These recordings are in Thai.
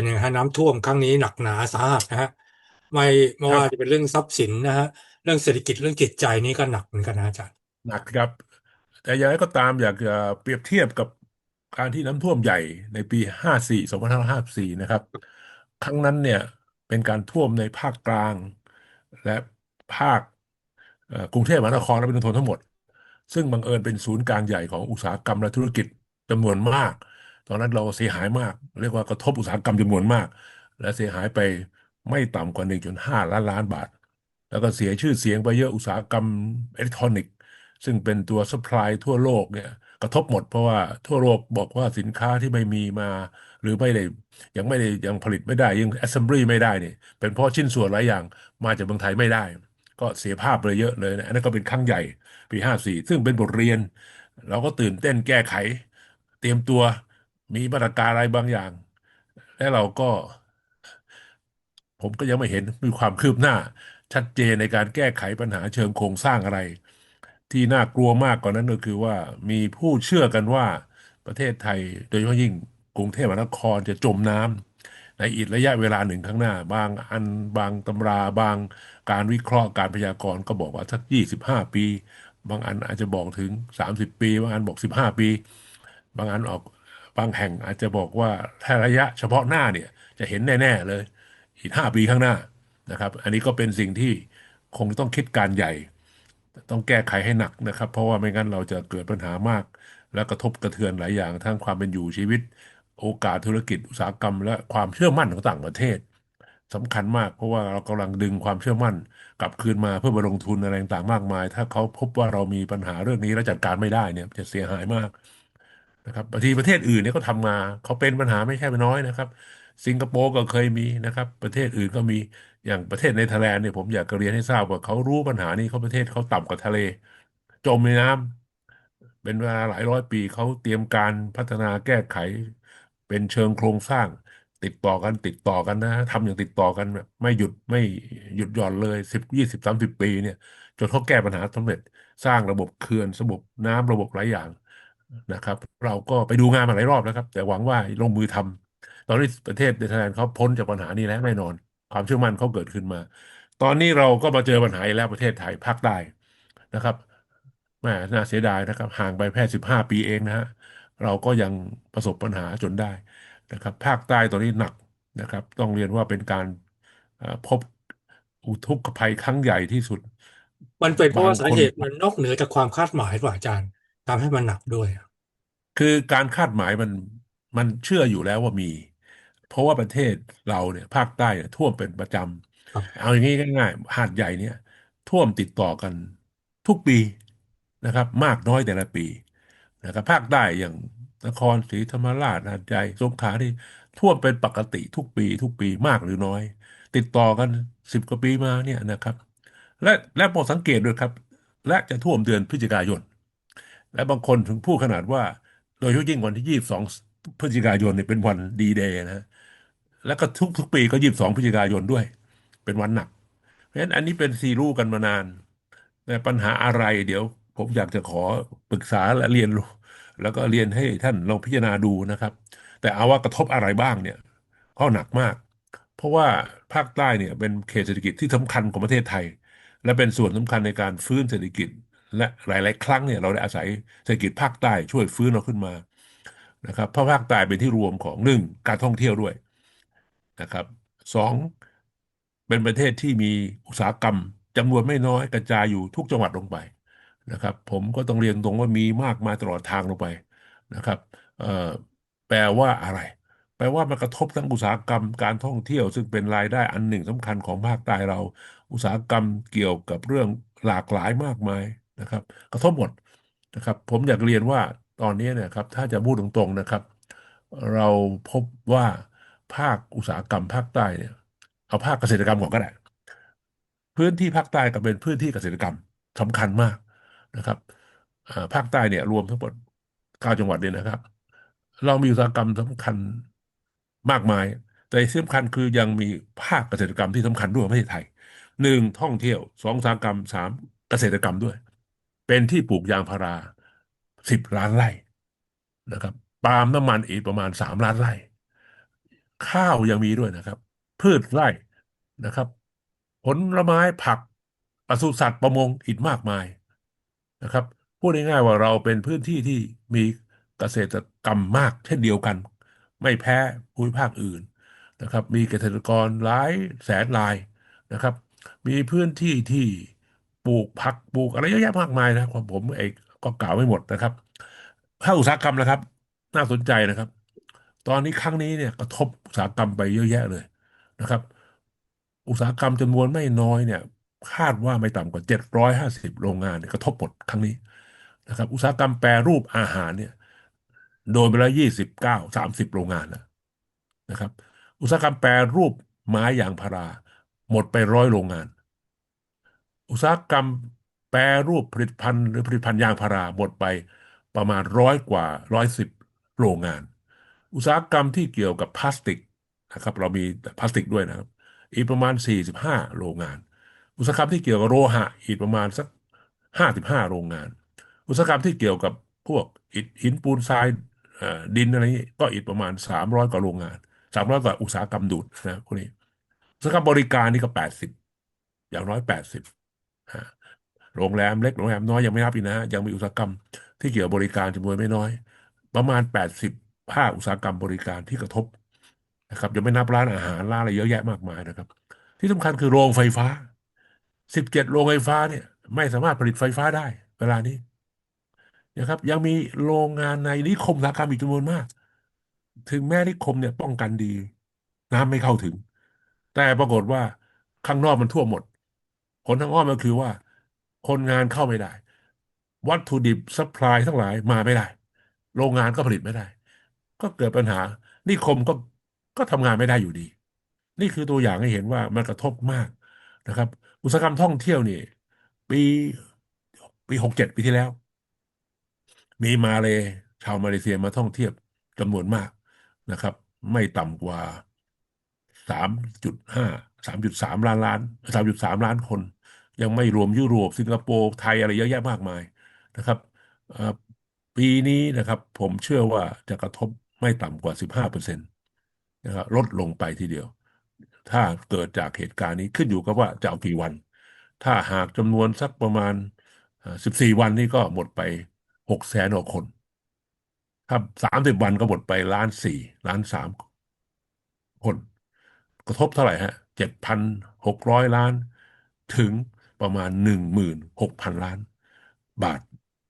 เป็นยังไงน้ำท่วมครั้งนี้หนักหนาสาหัสนะฮะไม่ไม่ว่าจะเป็นเรื่องทรัพย์สินนะฮะเรื่องเศรษฐกิจเรื่องจิตใจนี่ก็หนักเหมือนกันนะอาจารย์หนักครับ แต่ย่างไรก็ตามอยากจะเปรียบเทียบกับการที่น้ำท่วมใหญ่ในปีห้าสี่สองพันห้าห้าสี่นะครับ ครั้งนั้นเนี่ยเป็นการท่วมในภาคกลาง และภาคกรุงเทพมหานครและปริมณฑลทั้งหมด ซึ่งบังเอิญเป็นศูนย์กลางใหญ่ของอุตสาหกรรมและธุรกิจจำนวนมาก ตอนนั้นเราเสียหายมาก เรียกว่ากระทบอุตสาหกรรมจำนวนมาก และเสียหายไปไม่ต่ำกว่า 1.5 ล้านล้านบาท แล้วก็เสียชื่อเสียงไปเยอะอุตสาหกรรมอิเล็กทรอนิกส์ซึ่งเป็นตัวซัพพลายทั่วโลกเนี่ยกระทบหมดเพราะว่าทั่วโลกบอกว่าสินค้าที่ไม่มีมา หรือไม่ได้ยังไม่ได้ยังผลิตไม่ได้ยัง assembly ไม่ได้เนี่ยเป็นเพราะชิ้นส่วนหลายอย่างมาจากเมืองไทยไม่ได้ ก็เสียภาพเลยเยอะเลยนะอันนั้นก็เป็นครั้งใหญ่ปีห้าสี่ซึ่งเป็นบทเรียน เราก็ตื่นเต้นแก้ไข เตรียมตัว มีมาตรการอะไรบางอย่าง และเราก็ ผมก็ยังไม่เห็นมีความคืบหน้า ชัดเจนในการแก้ไขปัญหาเชิงโครงสร้างอะไร ที่น่ากลัวมากกว่านั้นก็คือว่ามีผู้เชื่อกันว่าประเทศไทย โดยเฉพาะยิ่งกรุงเทพมหานครจะจมน้ำในอีกระยะเวลาหนึ่งข้างหน้า บางอันบางตำราบางการวิเคราะห์การพยากรณ์ก็บอกว่าสักยี่สิบห้าปี บางอันอาจจะบอกถึงสามสิบปี บางอันบอกสิบห้าปี บางอันออก บางแห่งอาจจะบอกว่าถ้าระยะเฉพาะหน้าเนี่ยจะเห็นแน่ ๆ เลย อีกห้าปีข้างหน้านะครับ อันนี้ก็เป็นสิ่งที่คงต้องคิดการใหญ่ ต้องแก้ไขให้หนักนะครับ เพราะว่าไม่งั้นเราจะเกิดปัญหามาก และกระทบกระเทือนหลายอย่าง ทั้งความเป็นอยู่ชีวิต โอกาสธุรกิจอุตสาหกรรม และความเชื่อมั่นของต่างประเทศสำคัญมากเพราะว่าเรากำลังดึงความเชื่อมั่น กลับคืนมาเพื่อมาลงทุนอะไรต่างๆมากมาย ถ้าเขาพบว่าเรามีปัญหาเรื่องนี้และจัดการไม่ได้เนี่ยจะเสียหายมาก นะครับบางทีประเทศอื่นเนี่ยก็ทำมาเขาเป็นปัญหาไม่ใช่น้อยนะครับ สิงคโปร์ก็เคยมีนะครับ ประเทศอื่นก็มีอย่างประเทศเนเธอร์แลนด์เนี่ยผมอยากจะเรียนให้ทราบว่าเขารู้ปัญหานี้เขาประเทศเขาต่ำกว่าทะเล จมในน้ำเป็นเวลาหลายร้อยปีเขาเตรียมการพัฒนาแก้ไข เป็นเชิงโครงสร้าง ติดต่อกันติดต่อกันนะทำอย่างติดต่อกันแบบไม่หยุดไม่หยุดหย่อนเลยสิบยี่สิบสามสิบปีเนี่ยจนเขาแก้ปัญหาสำเร็จสร้างระบบเขื่อนระบบน้ำระบบหลายอย่าง นะครับ เราก็ไปดูงานมาหลายรอบแล้วครับ แต่หวังว่าลงมือทำตอนนี้ประเทศเนเธอร์แลนด์เขาพ้นจากปัญหานี้แล้วแน่นอน ความเชื่อมั่นเขาเกิดขึ้นมา ตอนนี้เราก็มาเจอปัญหาแล้วประเทศไทยภาคใต้นะครับแม่น่าเสียดายนะครับ ห่างไปแค่สิบห้าปีเองนะฮะเราก็ยังประสบปัญหาจนได้นะครับ ภาคใต้ตอนนี้หนักนะครับ ต้องเรียนว่าเป็นการพบอุทกภัยครั้งใหญ่ที่สุด มันเป็นเพราะว่าสาเหตุมันนอกเหนือจากความคาดหมายหรือเปล่าอาจารย์ ทำให้มันหนักด้วย คือการคาดหมายมันมันเชื่ออยู่แล้วว่ามี เพราะว่าประเทศเราเนี่ย ภาคใต้เนี่ยท่วมเป็นประจำครับเอาอย่างนี้ง่ายๆหาดใหญ่เนี่ย ท่วมติดต่อกันทุกปีนะครับ มากน้อยแต่ละปีนะครับ ภาคใต้อย่างนครศรีธรรมราชหาดใหญ่สงขลาที่ท่วมเป็นปกติทุกปี ทุกปีมากหรือน้อย ติดต่อกันสิบกว่าปีมาเนี่ยนะครับ และและโปรดสังเกตด้วยครับ และจะท่วมเดือนพฤศจิกายน และบางคนถึงพูดขนาดว่า โดยเฉพาะยิ่งวันที่ยี่สิบสองพฤศจิกายนเนี่ยเป็นวันดีเดย์นะแล้วก็ทุกทุกปีก็ยี่สิบสองพฤศจิกายนด้วย เป็นวันหนัก เพราะฉะนั้นอันนี้เป็นซีรู้กันมานาน แต่ปัญหาอะไรเดี๋ยว ผมอยากจะขอปรึกษาและเรียนรู้แล้วก็เรียนให้ท่านลองพิจารณาดูนะครับ แต่เอาว่ากระทบอะไรบ้างเนี่ยก็หนักมาก เพราะว่าภาคใต้เนี่ยเป็นเขตเศรษฐกิจที่สำคัญของประเทศไทย และเป็นส่วนสำคัญในการฟื้นเศรษฐกิจ และหลาย ๆ ครั้งเนี่ยเราได้อาศัยเศรษฐกิจภาคใต้ช่วยฟื้นเราขึ้นมานะครับเพราะภาคใต้เป็นที่รวมของหนึ่งการท่องเที่ยวด้วยนะครับสองเป็นประเทศที่มีอุตสาหกรรมจำนวนไม่น้อยกระจายอยู่ทุกจังหวัดลงไปนะครับ ผมก็ต้องเรียนตรงว่ามีมากมายตลอดทางลงไปนะครับแปลว่าอะไร แปลว่ามันกระทบทั้งอุตสาหกรรมการท่องเที่ยว ซึ่งเป็นรายได้อันหนึ่งสำคัญของภาคใต้เรา อุตสาหกรรมเกี่ยวกับเรื่องหลากหลายมากมาย นะครับ กระทบหมดนะครับ ผมอยากเรียนว่าตอนนี้เนี่ยครับถ้าจะพูดตรงๆนะครับ เราพบว่าภาคอุตสาหกรรมภาคใต้เนี่ยเอาภาคเกษตรกรรมก่อนก็ได้พื้นที่ภาคใต้ก็เป็นพื้นที่เกษตรกรรมสำคัญมากนะครับภาคใต้เนี่ยรวมทั้งหมดเก้าจังหวัดเนี่ยนะครับ เรามีอุตสาหกรรมสำคัญมากมาย แต่ที่สำคัญคือยังมีภาคเกษตรกรรมที่สำคัญด้วยประเทศไทยหนึ่งท่องเที่ยวสองอุตสาหกรรมสามเกษตรกรรมด้วย เป็นที่ปลูกยางพาราสิบล้านไร่นะครับปาล์มน้ำมันอีกประมาณสามล้านไร่ ข้าวยังมีด้วยนะครับ พืชไร่นะครับ ผลไม้ผักปศุสัตว์ประมงอีกมากมายนะครับพูดง่ายๆว่าเราเป็นพื้นที่ที่มีเกษตรกรรมมากเช่นเดียวกัน ไม่แพ้ภูมิภาคอื่นนะครับ มีเกษตรกรหลายแสนรายนะครับ มีพื้นที่ที่ ปลูกผักปลูกอะไรเยอะแยะมากมายนะครับผมเองก็กล่าวไม่หมดนะครับภาคอุตสาหกรรมนะครับ น่าสนใจนะครับ ตอนนี้ครั้งนี้เนี่ยกระทบอุตสาหกรรมไปเยอะแยะเลยนะครับ อุตสาหกรรมจำนวนไม่น้อยเนี่ย คาดว่าไม่ต่ำกว่าเจ็ดร้อยห้าสิบโรงงานเนี่ยกระทบหมดครั้งนี้นะครับ อุตสาหกรรมแปรรูปอาหารเนี่ย โดนไปแล้วยี่สิบเก้าสามสิบโรงงานแล้วนะครับ อุตสาหกรรมแปรรูปไม้ยางพารา หมดไปร้อยโรงงาน อุตสาหกรรมแปรรูปผลิตภัณฑ์หรือผลิตภัณฑ์ยางพาราหมดไปประมาณร้อยกว่าร้อยสิบโรงงาน อุตสาหกรรมที่เกี่ยวกับพลาสติกนะครับ เรามีพลาสติกด้วยนะครับ อีกประมาณ 45 โรงงาน อุตสาหกรรมที่เกี่ยวกับโลหะอีกประมาณสัก 55 โรงงาน อุตสาหกรรมที่เกี่ยวกับพวกอิฐหินปูนทรายดินอะไรนี้ก็อีกประมาณ 300 กว่าโรงงาน 300 กว่าอุตสาหกรรมดูดนะพวกนี้อุตสาหกรรมบริการนี่ก็ 80 อย่างน้อย 80 โรงแรมเล็กโรงแรมน้อยยังไม่นับอีกนะยังมีอุตสาหกรรมที่เกี่ยวบริการจำนวนไม่น้อย ประมาณ80ภาอุตสาหกรรมบริการที่กระทบนะครับยังไม่นับร้านอาหารร้านอะไรเยอะแยะมากมายนะครับ ที่สำคัญคือโรงไฟฟ้า17โรงไฟฟ้าเนี่ย ไม่สามารถผลิตไฟฟ้าได้ เวลานี้นะครับ ยังมีโรงงานในนิคมอุตสาหกรรมอีกจำนวนมาก ถึงแม้นิคมเนี่ยป้องกันดี น้ำไม่เข้าถึง แต่ปรากฏว่าข้างนอกมันท่วมหมด ผลทางอ้อมก็คือว่า คนงานเข้าไม่ได้ วัตถุดิบซัพพลายทั้งหลายมาไม่ได้ โรงงานก็ผลิตไม่ได้ ก็เกิดปัญหา นิคมก็ก็ทำงานไม่ได้อยู่ดี นี่คือตัวอย่างให้เห็นว่ามันกระทบมากนะครับ อุตสาหกรรมท่องเที่ยวนี่ ปีปีหกเจ็ดปีที่แล้ว มีมาเลยชาวมาเลเซียมาท่องเที่ยวจำนวนมากนะครับ ไม่ต่ำกว่า สามจุดห้าสามจุดสามล้านล้านสามจุดสามล้านคน ยังไม่รวมยุโรปสิงคโปร์ไทยอะไรเยอะแยะมากมายนะครับปีนี้นะครับ ผมเชื่อว่าจะกระทบไม่ต่ำกว่าสิบห้าเปอร์เซ็นต์นะครับลดลงไปทีเดียว ถ้าเกิดจากเหตุการณ์นี้ขึ้นอยู่กับว่าจะเอากี่วัน ถ้าหากจำนวนสักประมาณสิบสี่วันนี่ก็หมดไปหกแสนกว่าคนถ้าสามสิบวันก็หมดไปล้านสี่ล้านสามคน ระทบเท่าไหร่ฮะเจ็ดพันหกร้อยล้าน ถึงประมาณหนึ่งหมื่นหกพันล้าน บาท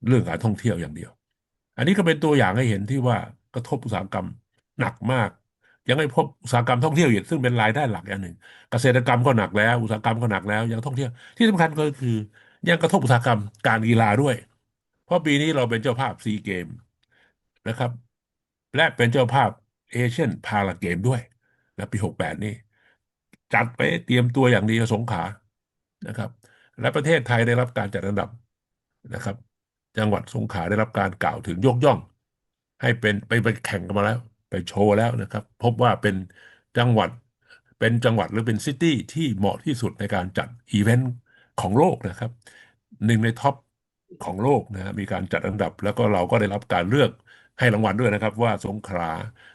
เรื่องการท่องเที่ยวอย่างเดียว อันนี้ก็เป็นตัวอย่างให้เห็นที่ว่ากระทบอุตสาหกรรมหนักมาก ยังไม่พบอุตสาหกรรมท่องเที่ยวอีกซึ่งเป็นรายได้หลักอย่างหนึ่ง เกษตรกรรมก็หนักแล้ว อุตสาหกรรมก็หนักแล้วยังท่องเที่ยวที่สำคัญก็คือ ยังกระทบอุตสาหกรรมการกีฬาด้วย เพราะปีนี้เราเป็นเจ้าภาพซีเกมนะครับ และเป็นเจ้าภาพเอเชียนพาราเกมด้วยนะปีหกแปดนี่ จัดไปเตรียมตัวอย่างดีสงขลานะครับ และประเทศไทยได้รับการจัดอันดับนะครับ จังหวัดสงขลาได้รับการกล่าวถึงยกย่อง ให้เป็นไปไปแข่งกันมาแล้ว ไปโชว์แล้วนะครับ พบว่าเป็นจังหวัดเป็นจังหวัดหรือเป็นซิตี้ที่เหมาะที่สุดในการจัดอีเวนต์ของโลกนะครับหนึ่งในท็อปของโลกนะมีการจัดอันดับแล้วก็เราก็ได้รับการเลือก ให้รางวัลด้วยนะครับ ว่าสงขลา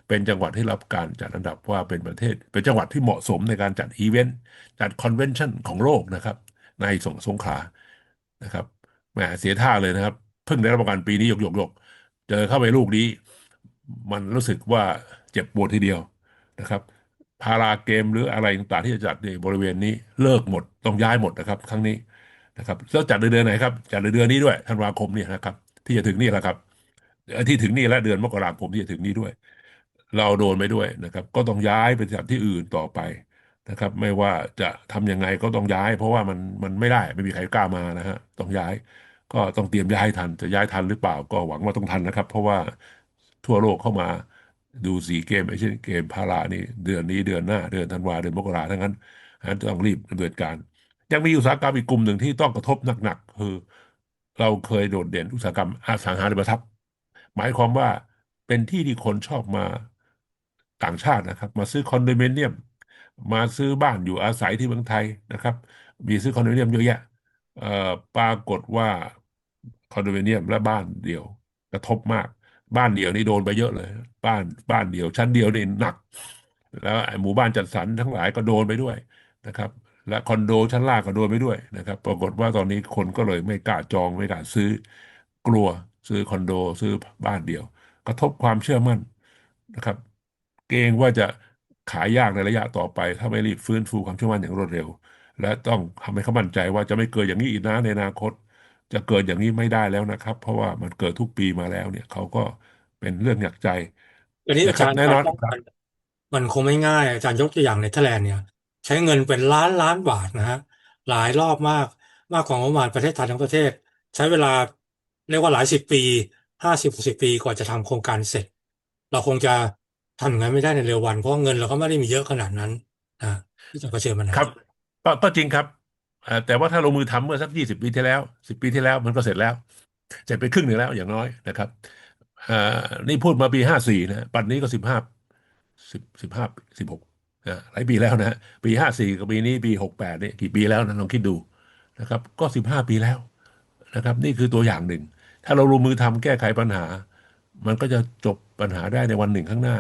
เป็นจังหวัดที่รับการจัดอันดับว่าเป็นประเทศ เป็นจังหวัดที่เหมาะสมในการจัดอีเวนต์จัดคอนเวนชั่นของโลกนะครับ ในสงสงขลานะครับแหมเสียท่าเลยนะครับ เพิ่งได้รับรางวัลปีนี้ยกยกยกเจอเข้าไปลูกนี้ มันรู้สึกว่าเจ็บปวดทีเดียวนะครับพาราเกมหรืออะไรต่างๆที่จะจัดในบริเวณนี้เลิกหมดต้องย้ายหมดนะครับ ครั้งนี้นะครับแล้วจัดในเดือนไหนครับจัดในเดือนนี้ด้วยธันวาคมเนี่ยนะครับ ที่จะถึงนี่แหละครับ ที่ถึงนี่และเดือนมกราคมที่จะถึงนี้ด้วย เราโดนไปด้วยนะครับ ก็ต้องย้ายไปจัดที่อื่นต่อไปนะครับ ไม่ว่าจะทำยังไงก็ต้องย้าย เพราะว่ามันมันไม่ได้ไม่มีใครกล้ามานะฮะต้องย้าย ก็ต้องเตรียมย้ายทันจะย้ายทันหรือเปล่าก็หวังว่าต้องทันนะครับ เพราะว่าทั่วโลกเข้ามาดูสีเกมไอเช่นเกมพารานี่เดือนนี้เดือนหน้า เดือนธันวาเดือนมกราทั้งนั้นฉะนั้นต้องรีบดำเนินการ ยังมีอุตสาหกรรมอีกกลุ่มหนึ่งที่ต้องกระทบหนักๆคือ เราเคยโดดเด่นอุตสาหกรรมอสังหาริมทรัพย์ หมายความว่าเป็นที่ที่คนชอบมาต่างชาตินะครับ มาซื้อคอนโดมิเนียม มาซื้อบ้านอยู่อาศัยที่เมืองไทยนะครับ มีซื้อคอนโดมิเนียมเยอะแยะปรากฏว่าคอนโดมิเนียมและบ้านเดี่ยวกระทบมาก บ้านเดี่ยวนี่โดนไปเยอะเลย บ้านบ้านเดี่ยว ชั้นเดียวนี่หนัก แล้วหมู่บ้านจัดสรรทั้งหลายก็โดนไปด้วยนะครับ และคอนโดชั้นล่างก็โดนไปด้วยนะครับ ปรากฏว่าตอนนี้คนก็เลยไม่กล้าจองไม่กล้าซื้อกลัว ซื้อคอนโดซื้อบ้านเดี่ยว กระทบความเชื่อมั่นนะครับ เกรงว่าจะขายยากในระยะต่อไป ถ้าไม่รีบฟื้นฟูความเชื่อมั่นอย่างรวดเร็ว และต้องทำให้เขามั่นใจว่าจะไม่เกิดอย่างนี้อีกนะในอนาคต จะเกิดอย่างนี้ไม่ได้แล้วนะครับ เพราะว่ามันเกิดทุกปีมาแล้วเนี่ยเขาก็เป็นเรื่องหนักใจอันนี้นะครับแน่อาจารย์ครับนอนครับป้องกันมันคงไม่ง่าย อาจารย์ยกตัวอย่างเนเธอร์แลนด์เนี่ย ใช้เงินเป็นล้านล้านบาทนะฮะหลายรอบมากมากกว่างบประมาณประเทศไทยทั้งประเทศ ใช้เวลา เรียกว่าหลายสิบปีห้าสิบหกสิบปีกว่าจะทำโครงการเสร็จ เราคงจะทำอย่างนั้นไม่ได้ในเร็ววัน เพราะเงินเราก็ไม่ได้มีเยอะขนาดนั้นนะที่จะเผชิญปัญหาครับก็จริงครับแต่ว่าถ้าลงมือทำเมื่อสักยี่สิบปีที่แล้วสิบปีที่แล้วมันก็เสร็จแล้วเสร็จไปครึ่งหนึ่งแล้วอย่างน้อยนะครับอ่อนี่พูดมาปีห้าสี่นะปัจจุบันนี้ก็สิบห้าสิบสิบห้าสิบหกนะหลายปีแล้วนะปีห้าสี่กับปีนี้ปีหกแปดเนี่ยกี่ปีแล้วนะลองคิดดูนะครับ ก็สิบห้าปีแล้วนะครับ นี่คือตัวอย่างหนึ่ง ถ้าเราลงมือทำแก้ไขปัญหา มันก็จะจบปัญหาได้ในวันหนึ่งข้างหน้า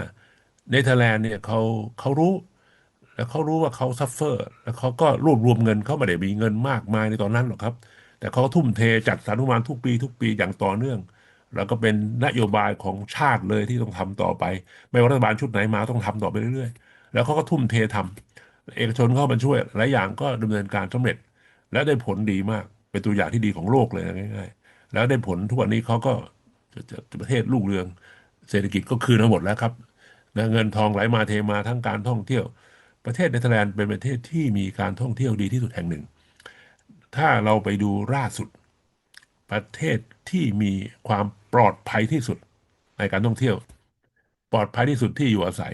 เนเธอร์แลนด์เนี่ยเขาเขารู้ แล้วเขารู้ว่าเขาซัฟเฟอร์ แล้วเขาก็รวบรวมเงินเขาไม่ได้มีเงินมากมายในตอนนั้นหรอกครับ แต่เขาทุ่มเทจัดสรรงบประมาณทุกปี ทุกปีอย่างต่อเนื่อง แล้วก็เป็นนโยบายของชาติเลยที่ต้องทำต่อไป ไม่ว่ารัฐบาลชุดไหนมาต้องทำต่อไปเรื่อยๆ แล้วเขาก็ทุ่มเททำเอกชนเข้ามาช่วยหลายอย่างก็ดำเนินการสำเร็จ และได้ผลดีมากเป็นตัวอย่างที่ดีของโลกเลยง่ายๆ แล้วได้ผลทุกวันนี้เขาก็จะประเทศรุ่งเรือง เศรษฐกิจก็คืนมาหมดแล้วครับนะเงินทองไหลมาเทมาทั้งการท่องเที่ยว ประเทศเนเธอร์แลนด์เป็นประเทศที่มีการท่องเที่ยวดีที่สุดแห่งหนึ่ง ถ้าเราไปดูล่าสุด ประเทศที่มีความปลอดภัยที่สุดในการท่องเที่ยว ปลอดภัยที่สุดที่อยู่อาศัย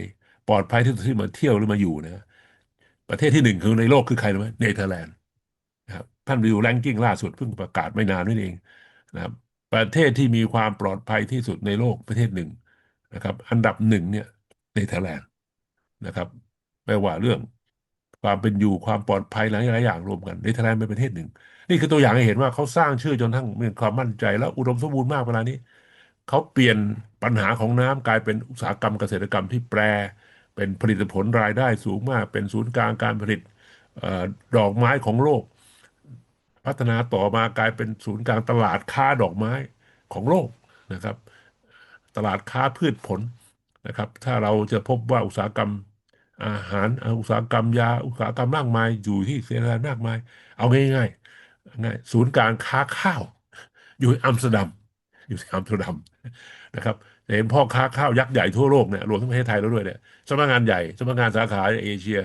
ปลอดภัยที่สุดที่มาเที่ยวหรือมาอยู่นะประเทศที่หนึ่งคือในโลกคือใครรู้ไหมเนเธอร์แลนด์นะครับท่านไปดูแรงกิ้งล่าสุดเพิ่งประกาศไม่นานนี่เอง นะครับประเทศที่มีความปลอดภัยที่สุดในโลกประเทศหนึ่งนะครับ อันดับหนึ่งเนี่ยเนเธอร์แลนด์นะครับไม่ว่าเรื่องความเป็นอยู่ความปลอดภัยหลายหลายอย่างรวมกันเนเธอร์แลนด์เป็นประเทศหนึ่ง นี่คือตัวอย่างให้เห็นว่าเขาสร้างชื่อจนทั้งมีความมั่นใจ แล้วอุดมสมบูรณ์มากเวลานี้เขาเปลี่ยนปัญหาของน้ำกลายเป็นอุตสาหกรรมเกษตรกรรมที่แปร เป็นผลิตผลรายได้สูงมาก เป็นศูนย์กลางการผลิตออดอกไม้ของโลก พัฒนาต่อมากลายเป็นศูนย์กลางตลาดค้าดอกไม้ของโลกนะครับ ตลาดค้าพืชผลนะครับ ถ้าเราจะพบว่าอุตสาหกรรมอาหารอุตสาหกรรมยาอุตสาหกรรมมากมายอยู่ที่เซนแลนด์มากมาย เอาง่ายๆง่ายศูนย์การค้าข้าว อยู่อัมสเตอร์ดัมอยู่ที่อัมสเตอร์ดัมนะครับเห็นพ่อค้าข้าวยักษ์ใหญ่ทั่วโลกเนี่ยรวมทั้งประเทศไทยแล้วด้วยเนี่ยสำนักงานใหญ่สำนักงานสาขาเอเชีย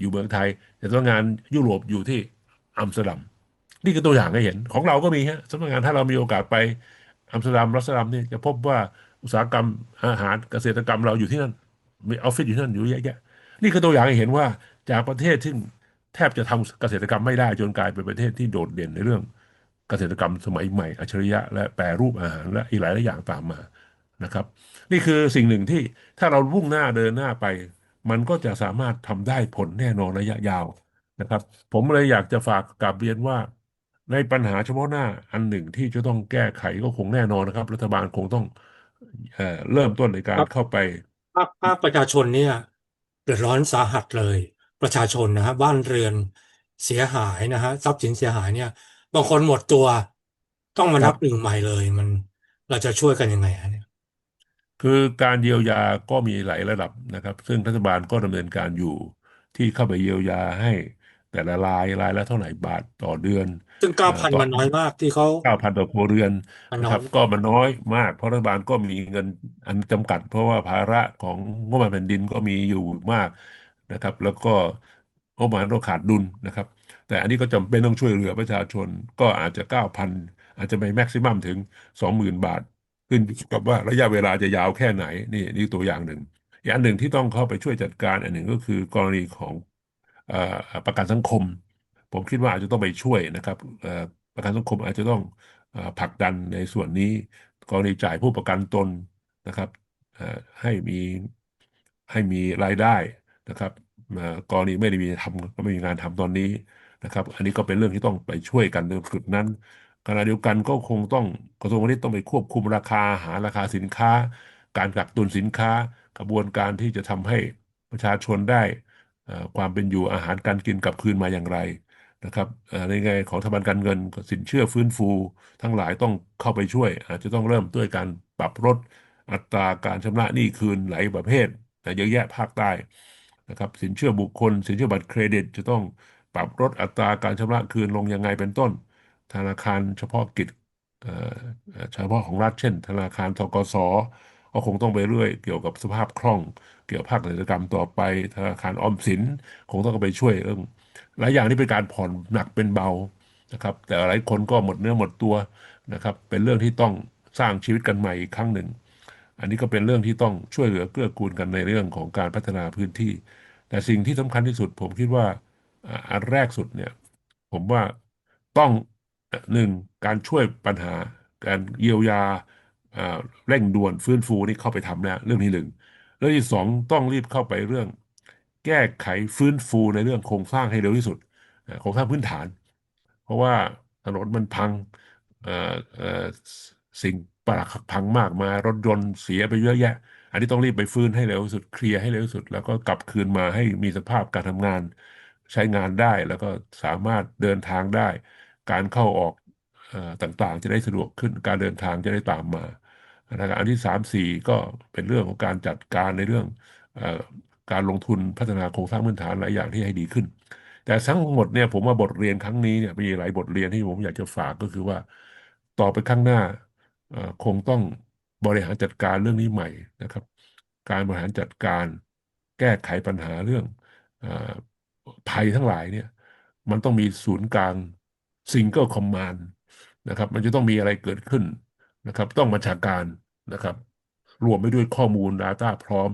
อยู่เมืองไทยแต่สำนักงานยุโรปอยู่ที่อัมสเตอร์ดัม นี่คือตัวอย่างให้เห็นของเราก็มีฮะสำนักงานถ้าเรามีโอกาสไปอัมสเตอร์ดัมรัสเตอร์ดัมเนี่ยจะพบว่าอุตสาหกรรมอาหารเกษตรกรรมเราอยู่ที่นั่นมีออฟฟิศอยู่ที่นั่นอยู่เยอะแยะนี่คือตัวอย่างให้เห็นว่าจากประเทศที่แทบจะทำเกษตรกรรมไม่ได้จนกลายเป็นประเทศที่โดดเด่นในเรื่องเกษตรกรรมสมัยใหม่ อัจฉริยะ และแปรรูปอาหารและอีกหลายหลายอย่างตามมานะครับ นี่คือสิ่งหนึ่งที่ถ้าเรามุ่งหน้าเดินหน้าไป มันก็จะสามารถทำได้ผลแน่นอนระยะยาวนะครับ ผมเลยอยากจะฝากกลับเรียนว่า ในปัญหาเฉพาะหน้าอันหนึ่งที่จะต้องแก้ไขก็คงแน่นอนนะครับ รัฐบาลคงต้องเอ่อเริ่มต้นในการเข้าไปภาคภาคประชาชนเนี่ยเดือดร้อนสาหัสเลย ประชาชนนะฮะบ้านเรือนเสียหายนะฮะทรัพย์สินเสียหายเนี่ย บางคนหมดตัว ต้องมาคนัรับบหนึ่งใหม่เลยมันเราจะช่วยกันยังไงฮะเนี่ยคือการเยียวยาก็มีหลายระดับนะครับ ซึ่งรัฐบาลก็ดำเนินการอยู่ที่เข้าไปเยียวยาให้แต่ละรายรายละเท่าไหร่บาทต่อเดือน ซึ่งเก้าเอ่อต่อพันมันน้อยมากที่เขาเก้าพันต่อครัวเรือนมันนะน้อยครับ ก็มันน้อยมาก เพราะรัฐบาลก็มีเงินอันจำกัด เพราะว่าภาระของงบประมาณแผ่นดินก็มีอยู่มากนะครับ แล้วก็งบประมาณเราขาดดุลนะครับ แต่อันนี้ก็จำเป็นต้องช่วยเหลือประชาชนก็อาจจะเก้าพันอาจจะไปแม็กซิมัมถึงสองหมื่นบาท ขึ้นอยู่กับว่าระยะเวลาจะยาวแค่ไหนนี่นี่ตัวอย่างหนึ่งอีกอันหนึ่งที่ต้องเข้าไปช่วยจัดการอันหนึ่งก็คือกรณีของเอ่อประกันสังคม ผมคิดว่าอาจจะต้องไปช่วยนะครับประกันสังคมอาจจะต้องผลักดันในส่วนนี้กรณีจ่ายผู้ประกันตนนะครับให้มีให้มีรายได้นะครับเอ่อกรณีไม่ได้มีทำก็ไม่มีงานทำตอนนี้นะครับ อันนี้ก็เป็นเรื่องที่ต้องไปช่วยกันในจุดนั้นขณะเดียวกันก็คงต้องกระทรวงพาณิชย์ต้องไปควบคุมราคาหาราคาสินค้า การกักตุนสินค้า กระบวนการที่จะทำให้ประชาชนได้ความเป็นอยู่อาหารการกินกลับคืนมาอย่างไร นะครับในแง่ของสถาบันการเงินสินเชื่อฟื้นฟู ทั้งหลายต้องเข้าไปช่วย อาจจะต้องเริ่มด้วยการปรับลดอัตราการชำระหนี้คืนหลายประเภทนะเยอะแยะภาคใต้นะครับสินเชื่อบุคคล สินเชื่อบัตรเครดิต จะต้องปรับลดอัตราการชำระคืนลงยังไงเป็นต้น ธนาคารเฉพาะกิจเฉพาะของรัฐเช่น ธนาคารธกสก็คงต้องไปเรื่อยเกี่ยวกับสภาพคล่อง เกี่ยวกับภาคเกษตรกรรมต่อไป ธนาคารออมสิน คงต้องไปช่วยเรื่อง หลายอย่างที่เป็นการผ่อนหนักเป็นเบานะครับ แต่หลายคนก็หมดเนื้อหมดตัวนะครับ เป็นเรื่องที่ต้องสร้างชีวิตกันใหม่อีกครั้งหนึ่ง อันนี้ก็เป็นเรื่องที่ต้องช่วยเหลือเกื้อกูลกันในเรื่องของการพัฒนาพื้นที่ แต่สิ่งที่สำคัญที่สุด ผมคิดว่าอันแรกสุดเนี่ยผมว่าต้องหนึ่งการช่วยปัญหา การเยียวยาอ่าเร่งด่วนฟื้นฟูนี่เข้าไปทำแล้วเรื่องที่หนึ่งเรื่องที่สองต้องรีบเข้าไปเรื่อง แก้ไขฟื้นฟูในเรื่องโครงสร้างให้เร็วที่สุดโครงสร้างพื้นฐาน เพราะว่าถนนมันพังสิ่งปรักพังมากมารถยนต์เสียไปเยอะแยะ อันนี้ต้องรีบไปฟื้นให้เร็วที่สุดเคลียร์ให้เร็วที่สุด แล้วก็กลับคืนมาให้มีสภาพการทำงาน ใช้งานได้แล้วก็สามารถเดินทางได้ การเข้าออกต่างๆ จะได้สะดวกขึ้นการเดินทางจะได้ตามมานะครับอันที่สามสี่ก็เป็นเรื่องของการจัดการในเรื่อง การลงทุนพัฒนาโครงสร้างพื้นฐานหลายอย่างที่ให้ดีขึ้น แต่ทั้งหมดเนี่ยผมว่าบทเรียนครั้งนี้เนี่ยมีหลายบทเรียนที่ผมอยากจะฝากก็คือว่า ต่อไปข้างหน้าคงต้องบริหารจัดการเรื่องนี้ใหม่นะครับ การบริหารจัดการแก้ไขปัญหาเรื่องอภัยทั้งหลายเนี่ยมันต้องมีศูนย์กลาง Single Command นะครับมันจะต้องมีอะไรเกิดขึ้นนะครับ ต้องบัญชาการนะครับ รวมไปด้วยข้อมูล Data พร้อม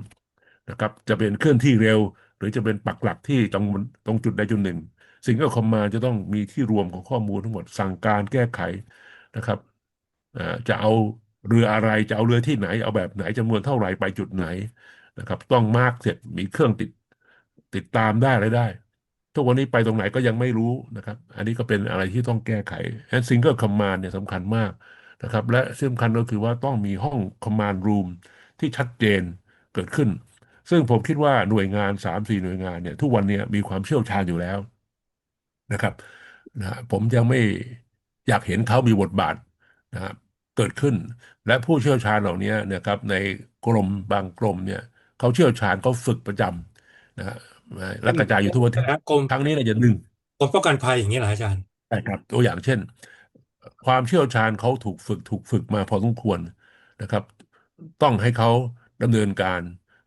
นะครับจะเป็นเคลื่อนที่เร็ว หรือจะเป็นปักหลักที่ตรงตรงจุดใดจุดหนึ่งสิ่งก็คอมมาจะต้องมีที่รวมของข้อมูลทั้งหมดสั่งการแก้ไขนะครับจะเอาเรืออะไรจะเอาเรือที่ไหน เอาแบบไหนจำนวนเท่าไหร่ไปจุดไหนนะครับ ต้องมาร์กเสร็จมีเครื่องติดติดตามได้อะไรได้ ทุกวันนี้ไปตรงไหนก็ยังไม่รู้นะครับ อันนี้ก็เป็นอะไรที่ต้องแก้ไขแอนซิงเกิลคอมมานเนี่ยสำคัญมากนะครับ และสำคัญก็คือว่าต้องมีห้องคอมมานด์รูมที่ชัดเจนเกิดขึ้น ซึ่งผมคิดว่าหน่วยงานสามสี่หน่วยงานเนี่ย ทุกวันเนี้มีความเชี่ยวชาญอยู่แล้วนะครับนะผมยังไม่อยากเห็นเขามีบทบาทนะครับเกิดขึ้น และผู้เชี่ยวชาญเหล่านี้นะครับ ในกรมบางกรมเนี่ยเขาเชี่ยวชาญเขาฝึกประจำนะฮะและกระจายอยู่ทั่วประเทศนะกรมครั้งนี้เนี่ยจะหนึ่งกรมป้องกันภัยอย่างนี้เหรออาจารย์ใช่ครับ ตัวอย่างเช่น ความเชี่ยวชาญเขาถูกฝึกถูกฝึกมาพอสมควรนะครับ ต้องให้เขาดำเนินการ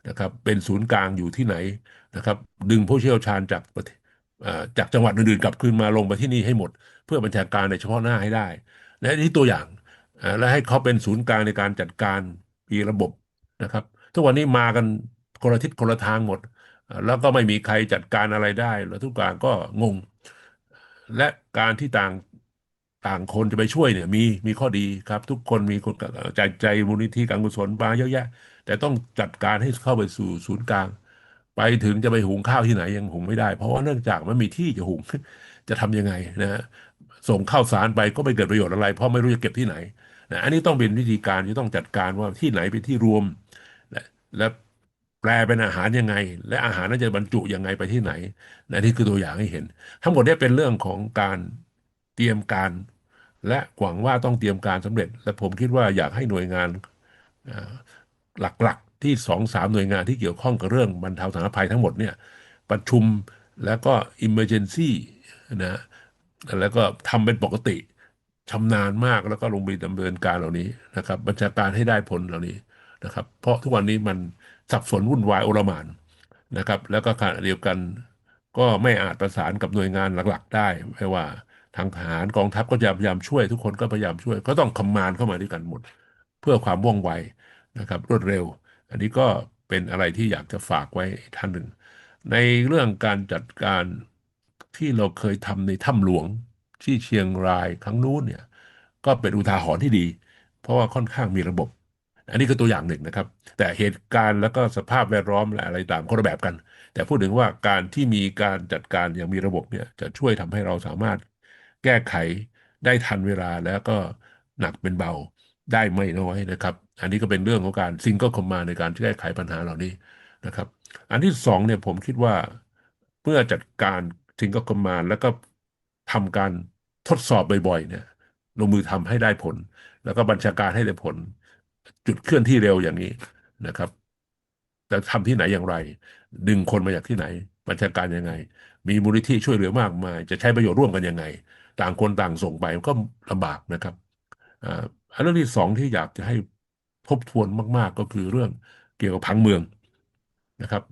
นะครับเป็นศูนย์กลางอยู่ที่ไหนนะครับดึงผู้เชี่ยวชาญจากประเทศจากจังหวัดอื่นๆกลับคืนมาลงไปที่นี่ให้หมด เพื่อบัญชาการในเฉพาะหน้าให้ได้ และนี่ตัวอย่างและให้เขาเป็นศูนย์กลางในการจัดการมีระบบนะครับ ทุกวันนี้มากันคนละทิศคนละทางหมด แล้วก็ไม่มีใครจัดการอะไรได้แล้วทุกอย่างก็งง และการที่ต่าง ต่างคนจะไปช่วยเนี่ยมีมีข้อดีครับ ทุกคนมีคนใจใจมูลนิธิการกุศลมาเยอะแยะ แต่ต้องจัดการให้เข้าไปสู่ศูนย์กลาง ไปถึงจะไปหุงข้าวที่ไหนยังหุงไม่ได้ เพราะว่าเนื่องจากมันมีที่จะหุงจะทำยังไงนะฮะส่งข้าวสารไปก็ไม่เกิดประโยชน์อะไร เพราะไม่รู้จะเก็บที่ไหนนะอันนี้ต้องเป็นวิธีการที่ต้องจัดการว่าที่ไหนเป็นที่รวม และและแปลเป็นอาหารยังไง และอาหารนั้นจะบรรจุยังไงไปที่ไหนนะนี่คือตัวอย่างให้เห็น ทั้งหมดนี้เป็นเรื่องของการ เตรียมการ และหวังว่าต้องเตรียมการสำเร็จ และผมคิดว่าอยากให้หน่วยงานหลักๆที่สองสามหน่วยงานที่เกี่ยวข้องกับเรื่องบรรเทาสาธารณภัยทั้งหมดเนี่ยประชุมแล้วก็ emergency นะแล้วก็ทำเป็นปกติชำนาญมากแล้วก็ลงมือดำเนินการเหล่านี้นะครับบัญชาการให้ได้ผลเหล่านี้นะครับ เพราะทุกวันนี้มันสับสนวุ่นวายโอลหม่านนะครับ แล้วก็ขณะเดียวกันก็ไม่อาจประสานกับหน่วยงานหลัก ๆ ได้ไม่ว่า ทางทหารกองทัพก็พยายามช่วย ทุกคนก็พยายามช่วย ก็ต้องคอมมานเข้ามาด้วยกันหมด เพื่อความว่องไวนะครับ รวดเร็ว อันนี้ก็เป็นอะไรที่อยากจะฝากไว้ท่านหนึ่ง ในเรื่องการจัดการที่เราเคยทำในถ้ำหลวงที่เชียงรายครั้งนู้นเนี่ยก็เป็นอุทาหรณ์ที่ดี เพราะว่าค่อนข้างมีระบบ อันนี้คือตัวอย่างหนึ่งนะครับ แต่เหตุการณ์แล้วก็สภาพแวดล้อมและอะไรต่างคนละแบบกัน แต่พูดถึงว่าการที่มีการจัดการอย่างมีระบบเนี่ยจะช่วยทำให้เราสามารถ แก้ไขได้ทันเวลาแล้วก็หนักเป็นเบาได้ไม่น้อยนะครับ อันนี้ก็เป็นเรื่องของการซิงเกิลคอมมาในการแก้ไขปัญหาเหล่านี้นะครับ อันที่สองเนี่ยผมคิดว่าเมื่อจัดการสิ่งก็ประมาแล้วก็ทำการทดสอบบ่อยๆเนี่ยลงมือทำให้ได้ผล แล้วก็บัญชาการให้ได้ผล จุดเคลื่อนที่เร็วอย่างนี้นะครับจะทำที่ไหนอย่างไร ดึงคนมาจากที่ไหน บัญชาการยังไง มีมูลนิธิช่วยเหลือมากมาย จะใช้ประโยชน์ร่วมกันยังไง ต่างคนต่างส่งไปมันก็ลำบากนะครับอ่าเรื่องที่สองที่อยากจะให้ทบทวนมากๆก็คือเรื่องเกี่ยวกับผังเมืองนะครับ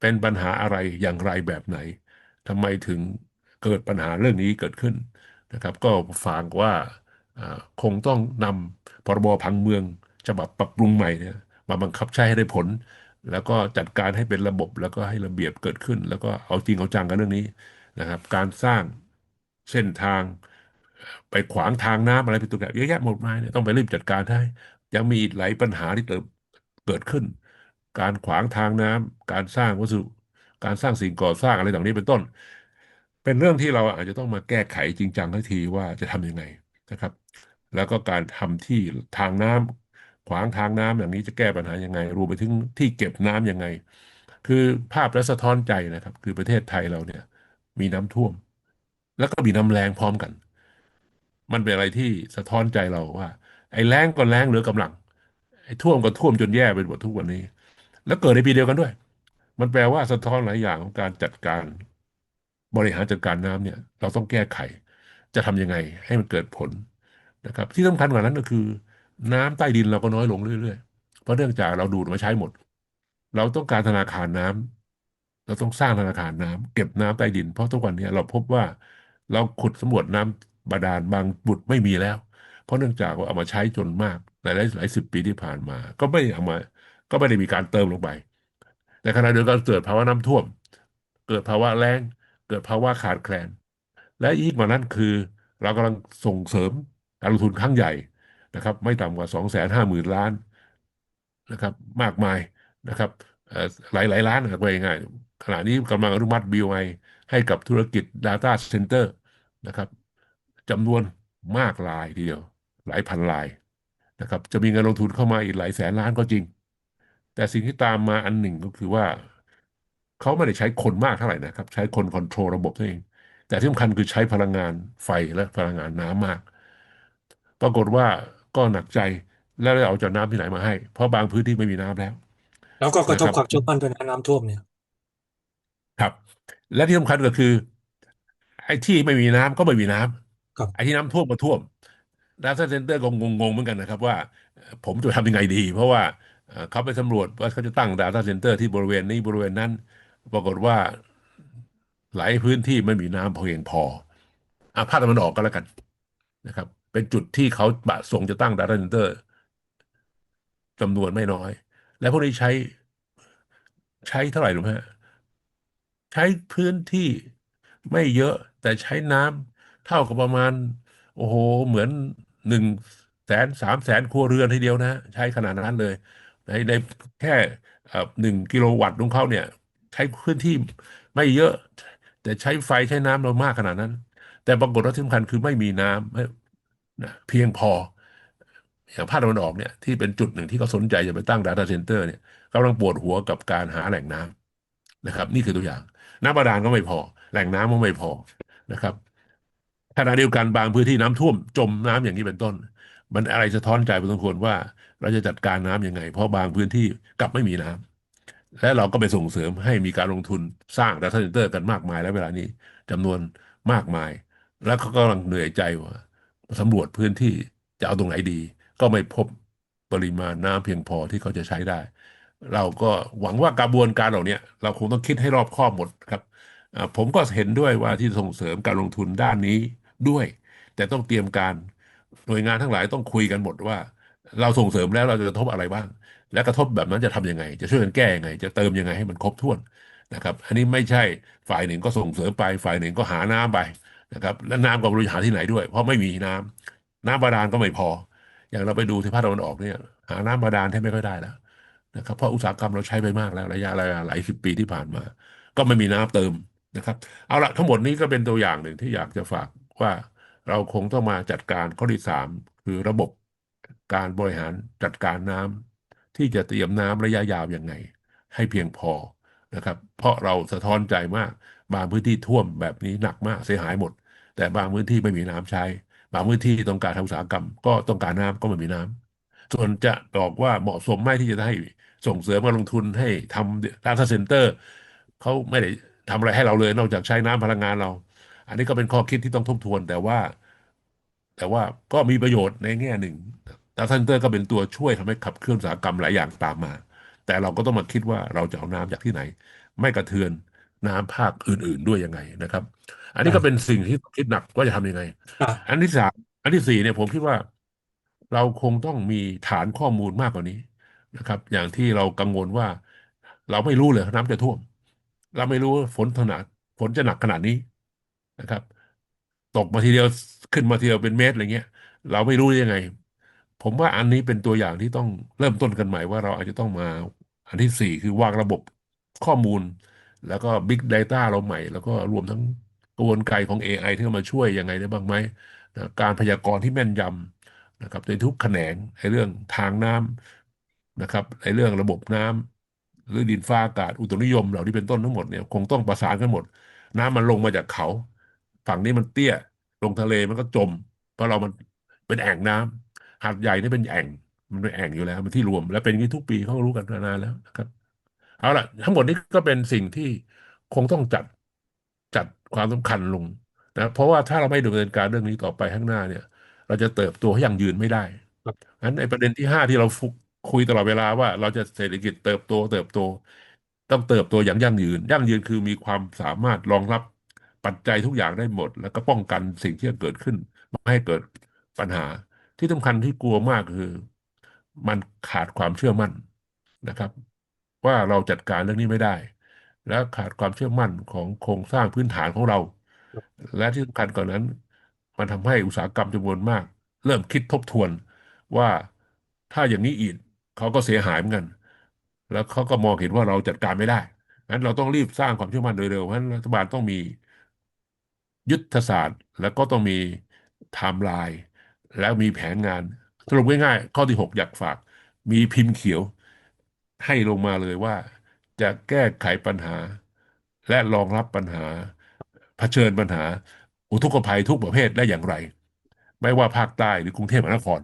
เป็นปัญหาอะไรอย่างไรแบบไหนทำไมถึงเกิดปัญหาเรื่องนี้เกิดขึ้นนะครับ ก็ฝากว่าคงต้องนำพรบผังเมืองฉบับปรับปรุงใหม่เนี่ยมาบังคับใช้ให้ได้ผล แล้วก็จัดการให้เป็นระบบแล้วก็ให้ระเบียบเกิดขึ้น แล้วก็เอาจริงเอาจังกันเรื่องนี้นะครับ การสร้าง เส้นทาง ไปขวางทางน้ำอะไรเป็นตัวแบบเยอะแยะหมดมายเนี่ยต้องไปรีบจัดการให้ยังมีอีกหลายปัญหาที่เติมเกิดขึ้น การขวางทางน้ำการสร้างวัสดุการสร้างสิ่งก่อสร้างอะไรต่างนี้เป็นต้น เป็นเรื่องที่เราอาจจะต้องมาแก้ไขจริงจังทันทีว่าจะทำยังไงนะครับ แล้วก็การทำที่ทางน้ำขวางทางน้ำอย่างนี้จะแก้ปัญหายังไง รวมไปถึงที่เก็บน้ำยังไง คือภาพและสะท้อนใจนะครับ คือประเทศไทยเราเนี่ย มีน้ำท่วม แล้วก็มีน้ำแล้งพร้อมกัน มันเป็นอะไรที่สะท้อนใจเราว่า ไอ้แล้งก็แล้งเหลือกำลัง ไอ้ท่วมก็ท่วมจนแย่ไปหมดทุกวันนี้ แล้วเกิดในปีเดียวกันด้วย มันแปลว่าสะท้อนหลายอย่างของการจัดการ บริหารจัดการน้ำเนี่ย เราต้องแก้ไข จะทำยังไงให้มันเกิดผลนะครับ ที่สำคัญกว่านั้นก็คือ น้ำใต้ดินเราก็น้อยลงเรื่อยๆเพราะเนื่องจากเราดูดมาใช้หมด เราต้องการธนาคารน้ำเราต้องสร้างธนาคารน้ำเก็บน้ำใต้ดิน เพราะทุกวันนี้เราพบว่า เราขุดสำรวจน้ำบาดาลบางบุดไม่มีแล้ว เพราะเนื่องจากว่าเอามาใช้จนมากในหลายหลายสิบปีที่ผ่านมา ก็ไม่เอามา ก็ไม่ได้มีการเติมลงไปในขณะเดียวกันเกิดภาวะน้ำท่วม เกิดภาวะแล้ง เกิดภาวะขาดแคลน และยิ่งกว่านั้นคือ เรากำลังส่งเสริมการลงทุนครั้งใหญ่นะครับ ไม่ต่ำกว่าสองแสนห้าหมื่นล้านนะครับ มากมายนะครับหลายหลายล้านนะครับง่ายๆขณะนี้กำลังอนุมัติ BOI ให้กับธุรกิจ Data Center นะครับจำนวนมากรายทีเดียว หลายพันรายนะครับ จะมีเงินลงทุนเข้ามาอีกหลายแสนล้านก็จริง แต่สิ่งที่ตามมาอันหนึ่งก็คือว่าเขาไม่ได้ใช้คนมากเท่าไหร่นะครับ ใช้คนคอนโทรลระบบนั่นเอง แต่ที่สำคัญคือใช้พลังงานไฟและพลังงานน้ำมาก ปรากฏว่าก็หนักใจแล้วเราจะเอาน้ำที่ไหนมาให้ เพราะบางพื้นที่ไม่มีน้ำแล้ว แล้วก็กระนะครับทบความเชื่อมั่นด้วยนะน้ำท่วมเนี่ย ครับ และที่สำคัญก็คือ ไอ้ที่ไม่มีน้ำก็ไม่มีน้ครัำไอ้บที่น้ำท่วมก็ท่วม Data Center ก็งงๆเหมือนกันนะครับว่าเอ่อผมจะทำยังไงดี เพราะว่าเอ่อเขาไปสำรวจว่าเขาจะตั้ง Data Center ที่บริเวณนี้บริเวณนั้น ปรากฏว่าหลายพื้นที่ไม่มีน้ำเพียงพออะภาคตะวันออกก็แล้วกันนะครับ เป็นจุดที่เขาประสงค์จะตั้ง Data Center จำนวนไม่น้อย และพวกนี้ใช้ใช้เท่าไหร่รู้ไหมฮะใช้พื้นที่ไม่เยอะ แต่ใช้น้ำเท่ากับประมาณ โอ้โห เหมือนหนึ่งแสนสามแสนครัวเรือนทีเดียวนะ ใช้ขนาดนั้นเลย ในในแค่หนึ่งกิโลวัตต์ของเขาเนี่ย ใช้พื้นที่ไม่เยอะ แต่ใช้ไฟใช้น้ำเรามากขนาดนั้น แต่ปรากฏว่าที่สำคัญคือไม่มีน้ำนะเพียงพออย่างภาคตะวันออกเนี่ยที่เป็นจุดหนึ่งที่เขาสนใจจะไปตั้ง Data Center เนี่ยกำลังปวดหัวกับการหาแหล่งน้ำนะครับ นี่คือตัวอย่าง น้ำบาดาลก็ไม่พอ แหล่งน้ำก็ไม่พอ นะครับขณะเดียวกันบางพื้นที่น้ำท่วมจมน้ำอย่างนี้เป็นต้น มันอะไรสะท้อนใจพอสมควรว่าเราจะจัดการน้ำยังไง เพราะบางพื้นที่กลับไม่มีน้ำและเราก็ไปส่งเสริมให้มีการลงทุนสร้าง Data Center กันมากมาย แล้วเวลานี้จำนวนมากมาย แล้วเขากำลังเหนื่อยใจว่าสำรวจพื้นที่จะเอาตรงไหนดี ก็ไม่พบปริมาณน้ำเพียงพอที่เขาจะใช้ได้ เราก็หวังว่ากระบวนการเหล่านี้เราคงต้องคิดให้รอบคอบหมดครับ ผมก็เห็นด้วยว่าที่ส่งเสริมการลงทุนด้านนี้ด้วย แต่ต้องเตรียมการหน่วยงานทั้งหลายต้องคุยกันหมดว่า เราส่งเสริมแล้วเราจะกระทบอะไรบ้าง และกระทบแบบนั้นจะทำยังไง จะช่วยกันแก้ยังไง จะเติมยังไงให้มันครบถ้วนนะครับ อันนี้ไม่ใช่ฝ่ายหนึ่งก็ส่งเสริมไป ฝ่ายหนึ่งก็หาน้ำไปนะครับ และน้ำก็บริหารที่ไหนด้วย เพราะไม่มีน้ำน้ำบาดาลก็ไม่พอ อย่างเราไปดูที่ภาคตะวันออกเนี่ยหาน้ำบาดาลแทบไม่ค่อยได้แล้วนะครับเพราะอุตสาหกรรมเราใช้ไปมากแล้วระยะระยะหลายสิบปีที่ผ่านมา ก็ไม่มีน้ำเติม นะครับ เอาละทั้งหมดนี้ก็เป็นตัวอย่างหนึ่งที่อยากจะฝากว่าเราคงต้องมาจัดการข้อที่สามคือระบบการบริหารจัดการน้ำที่จะเตรียมน้ำระยะยาวยังไง ให้เพียงพอนะครับ เพราะเราสะท้อนใจมากบางพื้นที่ท่วมแบบนี้หนักมากเสียหายหมด แต่บางพื้นที่ไม่มีน้ำใช้ บางพื้นที่ต้องการทำอุตสาหกรรม ก็ต้องการน้ำก็ไม่มีน้ำส่วนจะบอกว่าเหมาะสมไหมที่จะให้ส่งเสริมการลงทุนให้ทำ data center เขาไม่ได้ ทำอะไรให้เราเลย นอกจากใช้น้ำพลังงานเรา อันนี้ก็เป็นข้อคิดที่ต้องทบทวน แต่ว่า แต่ว่าก็มีประโยชน์ในแง่หนึ่ง data center ก็เป็นตัวช่วยทำให้ขับเคลื่อนอุตสาหกรรมหลายอย่างตามมา แต่เราก็ต้องมาคิดว่าเราจะเอาน้ำจากที่ไหน ไม่กระเทือนน้ำภาคอื่น ๆด้วยยังไงนะครับ อันนี้ก็เป็นสิ่งที่คิดหนักว่าจะทำยังไงอะอันที่สามอันที่สี่เนี่ยผมคิดว่า เราคงต้องมีฐานข้อมูลมากกว่านี้นะครับ อย่างที่เรากังวลว่า เราไม่รู้เลยน้ำจะท่วม เราไม่รู้ว่าฝนขนาดฝนจะหนักขนาดนี้นะครับ ตกมาทีเดียวขึ้นมาทีเดียวเป็นเมตรอะไรเงี้ย เราไม่รู้ยังไง ผมว่าอันนี้เป็นตัวอย่างที่ต้องเริ่มต้นกันใหม่ว่าเราอาจจะต้องมา อันที่สี่คือวางระบบข้อมูล แล้วก็ Big Data เราใหม่ แล้วก็รวมทั้งกระบวนการของ AI ที่มาช่วยยังไงได้บ้างไหมนะการพยากรณ์ที่แม่นยำนะครับในทุกแขนงในเรื่องทางน้ำนะครับในเรื่องระบบน้ำ หรือดินฟ้าอากาศอุตุนิยมเหล่านี้เป็นต้นทั้งหมดเนี่ยคงต้องประสานกันหมด น้ำมันลงมาจากเขา ฝั่งนี้มันเตี้ยลงทะเลมันก็จม เพราะเรามันเป็นแอ่งน้ำหาดใหญ่นี่เป็นแอ่ง มันเป็นแอ่งอยู่แล้ว มันที่รวม และเป็นอย่างนี้ทุกปีเขารู้กันมานานแล้วนะครับเอาล่ะทั้งหมดนี้ก็เป็นสิ่งที่คงต้องจัดจัดความสำคัญลงนะเพราะว่าถ้าเราไม่ดำเนินการเรื่องนี้ต่อไปข้างหน้าเนี่ย เราจะเติบโตให้ยั่งยืนไม่ได้งั้นในประเด็นที่ห้าที่เราฟุก คุยตลอดเวลาว่าเราจะเศรษฐกิจเติบโต เติบโต ต้องเติบโตอย่างยั่งยืน ยั่งยืนคือมีความสามารถรองรับปัจจัยทุกอย่างได้หมด แล้วก็ป้องกันสิ่งที่จะเกิดขึ้นไม่ให้เกิดปัญหา ที่สำคัญที่กลัวมากคือ มันขาดความเชื่อมั่นนะครับ ว่าเราจัดการเรื่องนี้ไม่ได้ และขาดความเชื่อมั่นของโครงสร้างพื้นฐานของเรา และที่สำคัญกว่อนนั้น มันทำให้อุตสาหกรรมจำนวนมาก เริ่มคิดทบทวนว่าถ้าอย่างนี้อีก เขาก็เสียหายเหมือนกัน แล้วเขาก็มองเห็นว่าเราจัดการไม่ได้งั้นเราต้องรีบสร้างความเชื่อมั่นโดยเร็วเพราะฉะนั้นรัฐบาลต้องมียุทธศาสตร์ แล้วก็ต้องมีไทม์ไลน์แล้วมีแผนงานสรุปง่ายๆข้อที่หกอยากฝาก มีพิมพ์เขียว ให้ลงมาเลยว่า จะแก้ไขปัญหา และรองรับปัญหาเผชิญปัญหา อุทกภัยทุกประเภทได้อย่างไร ไม่ว่าภาคใต้หรือกรุงเทพมหานคร